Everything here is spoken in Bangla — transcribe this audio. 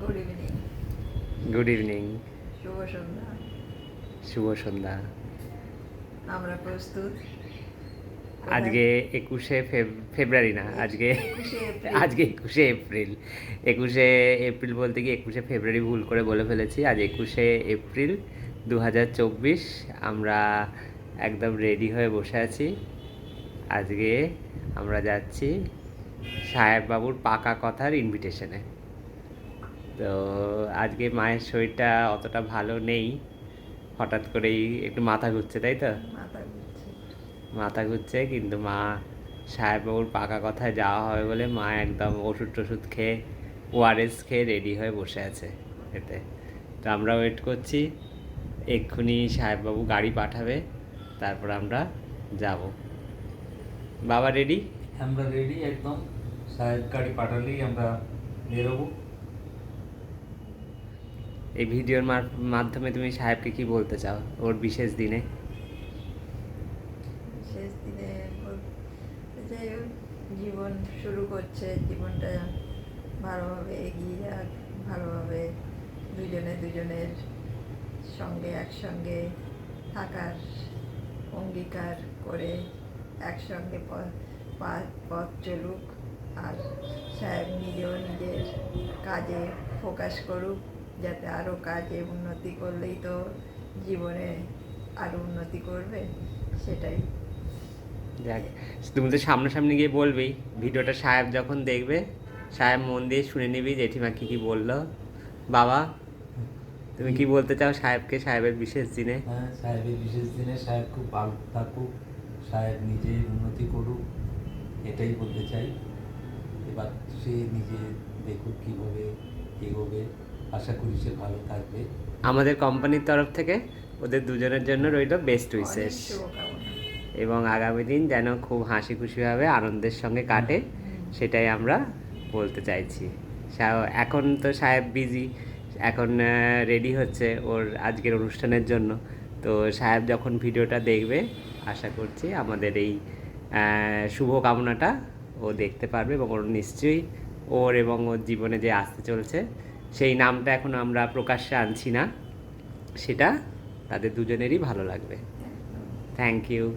গুড ইভিনিং গুড ইভিনিং শুভ সন্ধ্যা. শুভ সন্ধ্যা. আমরা প্রস্তুত। আজকে একুশে ফেব- ফেব্রুয়ারি না আজকে আজকে একুশে এপ্রিল। একুশে এপ্রিল বলতে কি একুশে ফেব্রুয়ারি ভুল করে বলে ফেলেছি। আজ একুশে এপ্রিল দু হাজার চব্বিশ। আমরা একদম রেডি হয়ে বসে আছি। আজকে আমরা যাচ্ছি সাহেববাবুর পাকা কথার ইনভিটেশনে তো আজকে মায়ের শরীরটা অতটা ভালো নেই। হঠাৎ করেই একটু মাথা ঘুরছে তাই তো? মাথা ঘুরছে। মাথা ঘুরছে কিন্তু মা সাহেববাবুর পাকা কথায় যাওয়া হবে বলে মা একদম ওষুধ টষুধ খেয়ে ওআরএস খেয়ে রেডি হয়ে বসে আছে এতে। তো আমরা ওয়েট করছি এক্ষুনি সাহেববাবু গাড়ি পাঠাবে তারপর আমরা যাব। বাবা রেডি আমরা রেডি একদম। সাহেব গাড়ি পাঠালেই আমরা বেরোবো। এই ভিডিওর মাধ্যমে তুমি সাহেবকে কি বলতে চাও ওর বিশেষ দিনে? দিনে হোক জীবন শুরু করছে, জীবনটা ভালোভাবে এগিয়ে যাক, ভালোভাবে দুজনে দুজনের সঙ্গে একসঙ্গে থাকার অঙ্গীকার করে একসঙ্গে পথ চলুক আর সাহেব নিজেও নিজের কাজে ফোকাস করুক। যাতে আরও কাজে উন্নতি করলেই তো জীবনে আরও উন্নতি করবে সেটাই। যাক তুমি তো সামনাসামনি গিয়ে বলবেই ভিডিওটা সাহেব যখন দেখবে সাহেব মন দিয়ে শুনে নিবি জেঠিমা কি কি বলল। বাবা তুমি কি বলতে চাও সাহেবকে সাহেবের বিশেষ দিনে? হ্যাঁ সাহেবের বিশেষ দিনে সাহেব খুব ভালো থাকুক সাহেব নিজে উন্নতি করুক এটাই বলতে চাই। এবার সে নিজে দেখুক কীভাবে এগোবে। আশা করি সে ভালো থাকবে। আমাদের কোম্পানির তরফ থেকে ওদের দুজনের জন্য রইল বেস্ট উইসেস এবং আগামী দিন যেন খুব হাসি খুশিভাবে আনন্দের সঙ্গে কাটে সেটাই আমরা বলতে চাইছি। সা- এখন তো সাহেব বিজি এখন রেডি হচ্ছে ওর আজকের অনুষ্ঠানের জন্য। তো সাহেব যখন ভিডিওটা দেখবে আশা করছি আমাদের এই আহ, শুভ কামনাটা ও দেখতে পারবে এবং ওর নিশ্চয়ই ওর এবং ওর জীবনে যে আসতে চলছে সেই নামটা এখন আমরা প্রকাশ্যে আনছি না। সেটা তাদের দুজনেরই ভালো লাগবে। Thank you